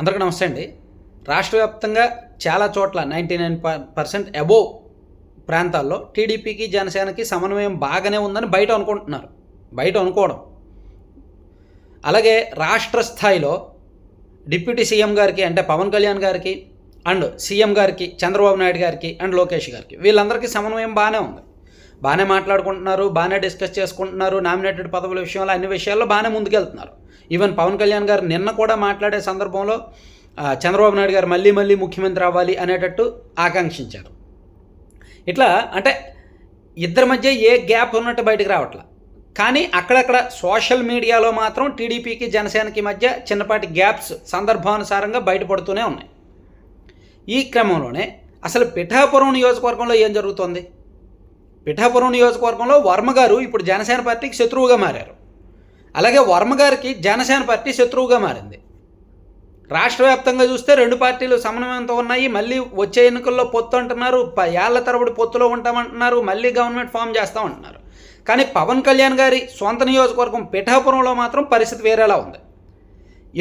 అందరికీ నమస్తే అండి. రాష్ట్ర వ్యాప్తంగా చాలా చోట్ల నైంటీ నైన్ పర్సెంట్ అబోవ్ ప్రాంతాల్లో టీడీపీకి జనసేనకి సమన్వయం బాగానే ఉందని బయట అనుకుంటున్నారు. బయట అనుకోవడం. అలాగే రాష్ట్ర స్థాయిలో డిప్యూటీ సీఎం గారికి అంటే పవన్ కళ్యాణ్ గారికి అండ్ సీఎం గారికి చంద్రబాబు నాయుడు గారికి అండ్ లోకేష్ గారికి వీళ్ళందరికీ సమన్వయం బాగానే ఉంది. బాగానే మాట్లాడుకుంటున్నారు బాగానే డిస్కస్ చేసుకుంటున్నారు నామినేటెడ్ పదవుల విషయంలో అన్ని విషయాల్లో బాగానే ముందుకెళ్తున్నారు. ఈవెన్ పవన్ కళ్యాణ్ గారు నిన్న కూడా మాట్లాడే సందర్భంలో చంద్రబాబు నాయుడు గారు మళ్ళీ మళ్ళీ ముఖ్యమంత్రి అవ్వాలి అనేటట్టు ఆకాంక్షించారు. ఇట్లా అంటే ఇద్దరి మధ్య ఏ గ్యాప్ ఉన్నట్టు బయటకు రావట్లా. కానీ అక్కడక్కడ సోషల్ మీడియాలో మాత్రం టీడీపీకి జనసేనకి మధ్య చిన్నపాటి గ్యాప్స్ సందర్భానుసారంగా బయటపడుతూనే ఉన్నాయి. ఈ క్రమంలోనే అసలు పిఠాపురం నియోజకవర్గంలో ఏం జరుగుతోంది? పిఠాపురం నియోజకవర్గంలో వర్మ గారు ఇప్పుడు జనసేన పార్టీకి శత్రువుగా మారారు. అలాగే వర్మ గారికి జనసేన పార్టీ శత్రువుగా మారింది. రాష్ట్ర వ్యాప్తంగా చూస్తే రెండు పార్టీలు సమన్వయంతో ఉన్నాయి. మళ్ళీ వచ్చే ఎన్నికల్లో పొత్తు అంటున్నారు. ఏళ్ళ తరబడి పొత్తులో ఉంటామంటున్నారు. మళ్ళీ గవర్నమెంట్ ఫామ్ చేస్తామంటున్నారు. కానీ పవన్ కళ్యాణ్ గారి సొంత నియోజకవర్గం పిఠాపురంలో మాత్రం పరిస్థితి వేరేలా ఉంది.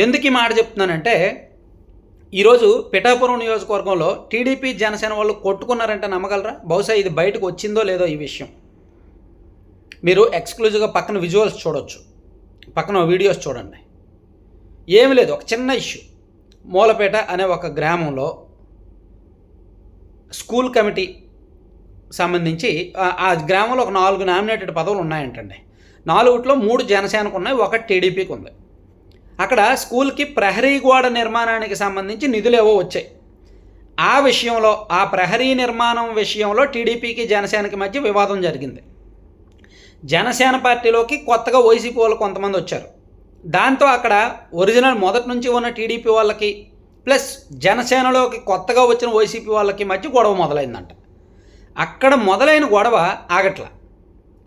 ఎందుకు ఈ మాట చెప్తున్నానంటే ఈరోజు పిఠాపురం నియోజకవర్గంలో టీడీపీ జనసేన వాళ్ళు కొట్టుకున్నారంటే నమ్మగలరా? బహుశా ఇది బయటకు వచ్చిందో లేదో ఈ విషయం. మీరు ఎక్స్క్లూజివ్గా పక్కన విజువల్స్ చూడొచ్చు. పక్కన వీడియోస్ చూడండి. ఏమి లేదు ఒక చిన్న ఇష్యూ. మూలపేట అనే ఒక గ్రామంలో స్కూల్ కమిటీ సంబంధించి ఆ- గ్రామంలో ఒక నాలుగు నామినేటెడ్ పదవులు ఉన్నాయంటండి. నాలుగుట్లో మూడు జనసేనకు ఉన్నాయి ఒకటి టీడీపీకి ఉంది. అక్కడ స్కూల్కి ప్రహరీ గోడ నిర్మాణానికి సంబంధించి నిధులు ఏవో వచ్చాయి. ఆ విషయంలో ఆ ప్రహరీ నిర్మాణం విషయంలో టీడీపీకి జనసేనకి మధ్య వివాదం జరిగింది. జనసేన పార్టీలోకి కొత్తగా వైసీపీ వాళ్ళు కొంతమంది వచ్చారు. దాంతో అక్కడ ఒరిజినల్ మొదటి నుంచి ఉన్న టీడీపీ వాళ్ళకి ప్లస్ జనసేనలోకి కొత్తగా వచ్చిన వైసీపీ వాళ్ళకి మధ్య గొడవ మొదలైందంట. అక్కడ మొదలైన గొడవ ఆగట్ల.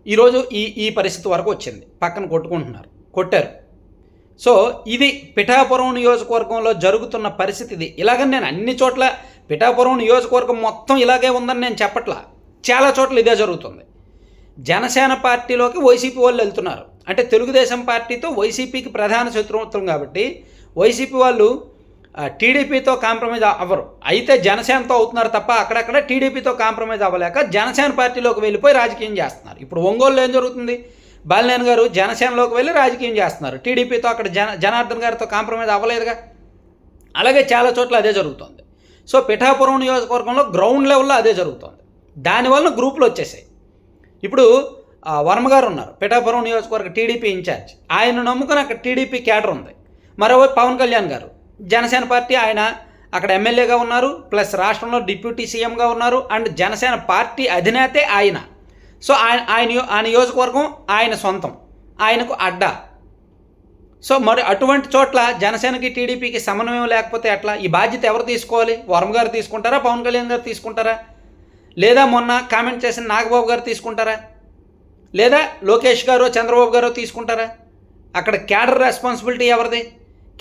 ఈరోజు ఈ ఈ పరిస్థితి వరకు వచ్చింది. పక్కన కొట్టుకుంటున్నారు. కొట్టారు. సో ఇది పిఠాపురం నియోజకవర్గంలో జరుగుతున్న పరిస్థితి ఇది. ఇలాగని నేను అన్ని చోట్ల పిఠాపురం నియోజకవర్గం మొత్తం ఇలాగే ఉందని నేను చెప్పట్లా. చాలా చోట్ల ఇదే జరుగుతుంది. జనసేన పార్టీలోకి వైసీపీ వాళ్ళు వెళ్తున్నారు. అంటే తెలుగుదేశం పార్టీతో వైసీపీకి ప్రధాన శత్రుత్వం కాబట్టి వైసీపీ వాళ్ళు టీడీపీతో కాంప్రమైజ్ అవ్వరు. అయితే జనసేనతో అవుతున్నారు తప్ప అక్కడక్కడ టీడీపీతో కాంప్రమైజ్ అవ్వలేక జనసేన పార్టీలోకి వెళ్ళిపోయి రాజకీయం చేస్తున్నారు. ఇప్పుడు ఒంగోలులో ఏం జరుగుతుంది? బాలినేని గారు జనసేనలోకి వెళ్ళి రాజకీయం చేస్తున్నారు. టీడీపీతో అక్కడ జన జనార్దన్ గారితో కాంప్రమైజ్ అవ్వలేదుగా? అలాగే చాలా చోట్ల అదే జరుగుతుంది. సో పిఠాపురం నియోజకవర్గంలో గ్రౌండ్ లెవెల్లో అదే జరుగుతుంది. దానివల్ల గ్రూపులు వచ్చేసాయి. ఇప్పుడు వర్మగారు వర్మ గారు ఉన్నారు. పిఠాపురం నియోజకవర్గ టీడీపీ ఇన్ఛార్జ్. ఆయన నమ్ముకుని అక్కడ టీడీపీ క్యాడర్ ఉంది. మరోవైపు పవన్ కళ్యాణ్ గారు. జనసేన పార్టీ ఆయన అక్కడ ఎమ్మెల్యేగా ఉన్నారు. ప్లస్ రాష్ట్రంలో డిప్యూటీ సీఎంగా ఉన్నారు. అండ్ జనసేన పార్టీ అధినేతే ఆయన. సో ఆయన ఆయన ఆ నియోజకవర్గం ఆయన సొంతం. ఆయనకు అడ్డా. సో మరి అటువంటి చోట్ల జనసేనకి టీడీపీకి సమన్వయం లేకపోతే ఎట్లా? ఈ బాధ్యత ఎవరు తీసుకోవాలి? వర్మ గారు తీసుకుంటారా? పవన్ కళ్యాణ్ గారు తీసుకుంటారా? లేదా మొన్న కామెంట్ చేసిన నాగబాబు గారు తీసుకుంటారా? లేదా లోకేష్ గారు చంద్రబాబు గారు తీసుకుంటారా? అక్కడ క్యాడర్ రెస్పాన్సిబిలిటీ ఎవరిది?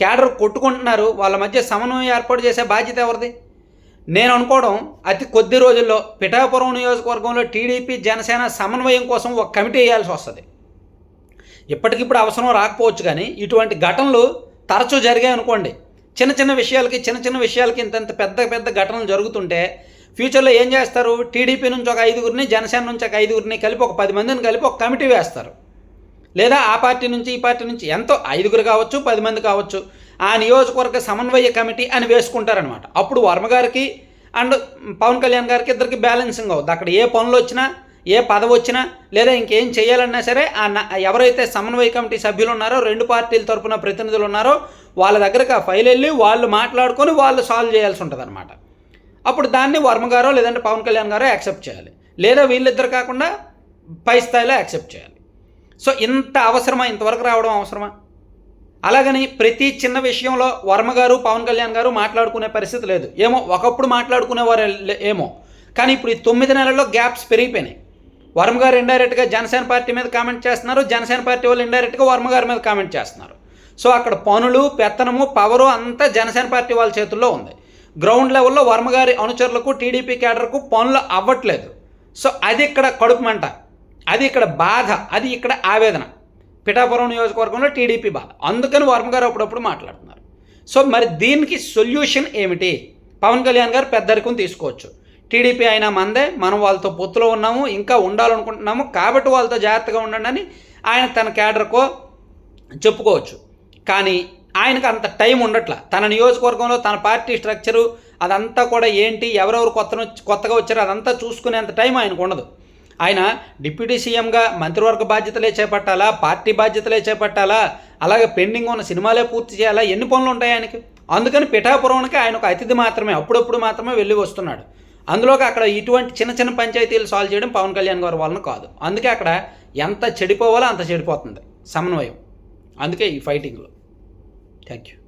క్యాడర్ కొట్టుకుంటున్నారు వాళ్ళ మధ్య సమన్వయం ఏర్పాటు చేసే బాధ్యత ఎవరిది? నేను అనుకోవడం అతి కొద్ది రోజుల్లో పిఠాపురం నియోజకవర్గంలో టీడీపీ జనసేన సమన్వయం కోసం ఒక కమిటీ వేయాల్సి వస్తుంది. ఇప్పటికిప్పుడు అవసరం రాకపోవచ్చు కానీ ఇటువంటి ఘటనలు తరచూ జరిగాయి అనుకోండి చిన్న చిన్న విషయాలకి చిన్న చిన్న విషయాలకి ఇంతంత పెద్ద పెద్ద ఘటనలు జరుగుతుంటే ఫ్యూచర్లో ఏం చేస్తారు? టీడీపీ నుంచి ఒక ఐదుగురిని జనసేన నుంచి ఒక ఐదుగురిని కలిపి ఒక పది మందిని కలిపి ఒక కమిటీ వేస్తారు. లేదా ఆ పార్టీ నుంచి ఈ పార్టీ నుంచి ఎంతో ఐదుగురు కావచ్చు పది మంది కావచ్చు ఆ నియోజకవర్గ సమన్వయ కమిటీ అని వేసుకుంటారనమాట అప్పుడు వర్మ గారికి అండ్ పవన్ కళ్యాణ్ గారికి ఇద్దరికి బ్యాలెన్సింగ్ అవుద్ది. అక్కడ ఏ పనులు వచ్చినా ఏ పదవి వచ్చినా లేదా ఇంకేం చేయాలన్నా సరే ఆ ఎవరైతే సమన్వయ కమిటీ సభ్యులు ఉన్నారో రెండు పార్టీల తరపున ప్రతినిధులు ఉన్నారో వాళ్ళ దగ్గరకు ఆ ఫైల్ వెళ్ళి వాళ్ళు మాట్లాడుకొని వాళ్ళు సాల్వ్ చేయాల్సి ఉంటుంది అనమాట అప్పుడు దాన్ని వర్మ గారో లేదంటే పవన్ కళ్యాణ్ గారో యాక్సెప్ట్ చేయాలి. లేదా వీళ్ళిద్దరు కాకుండా పై స్థాయిలో యాక్సెప్ట్ చేయాలి. సో ఇంత అవసరమా? ఇంతవరకు రావడం అవసరమా? అలాగని ప్రతి చిన్న విషయంలో వర్మ గారు పవన్ కళ్యాణ్ గారు మాట్లాడుకునే పరిస్థితి లేదు. ఏమో ఒకప్పుడు మాట్లాడుకునేవారు లే- ఏమో. కానీ ఇప్పుడు ఈ తొమ్మిది నెలల్లో గ్యాప్స్ పెరిగిపోయినాయి. వర్మ గారు ఇండైరెక్ట్గా జనసేన పార్టీ మీద కామెంట్ చేస్తున్నారు. జనసేన పార్టీ వాళ్ళు ఇండైరెక్ట్గా వర్మ గారి మీద కామెంట్ చేస్తున్నారు. సో అక్కడ పనులు పెత్తనము పవరు అంతా జనసేన పార్టీ వాళ్ళ చేతుల్లో ఉంది. గ్రౌండ్ లెవెల్లో వర్మగారి అనుచరులకు టీడీపీ క్యాడర్కు పనులు అవ్వట్లేదు. సో అది ఇక్కడ కడుపు మంట అది ఇక్కడ బాధ. అది ఇక్కడ ఆవేదన. పిఠాపురం నియోజకవర్గంలో టీడీపీ బాధ. అందుకని వర్మగారు అప్పుడప్పుడు మాట్లాడుతున్నారు. సో మరి దీనికి సొల్యూషన్ ఏమిటి? పవన్ కళ్యాణ్ గారు పెద్దరికం తీసుకోవచ్చు. టీడీపీ అయినా మందే మనం వాళ్ళతో పొత్తులో ఉన్నాము ఇంకా ఉండాలనుకుంటున్నాము కాబట్టి వాళ్ళతో జాగ్రత్తగా ఉండండి అని ఆయన తన క్యాడర్కో చెప్పుకోవచ్చు. కానీ ఆయనకు అంత టైం ఉండట్ల. తన నియోజకవర్గంలో తన పార్టీ స్ట్రక్చరు అదంతా కూడా ఏంటి ఎవరెవరు కొత్త కొత్తగా వచ్చారో అదంతా చూసుకునేంత టైం ఆయనకు ఉండదు. ఆయన డిప్యూటీ సీఎంగా మంత్రివర్గ బాధ్యతలే చేపట్టాలా పార్టీ బాధ్యతలే చేపట్టాలా అలాగే పెండింగ్ ఉన్న సినిమాలే పూర్తి చేయాలా ఎన్ని పనులు ఉంటాయి ఆయనకి? అందుకని పిఠాపురంకి ఆయన ఒక అతిథి మాత్రమే అప్పుడప్పుడు మాత్రమే వెళ్ళి వస్తున్నాడు. అందులోకి అక్కడ ఇటువంటి చిన్న చిన్న పంచాయతీలు సాల్వ్ చేయడం పవన్ కళ్యాణ్ గారి వలన కాదు. అందుకే అక్కడ ఎంత చెడిపోవాలో అంత చెడిపోతుంది సమన్వయం. అందుకే ఈ ఫైటింగ్లో Thank you.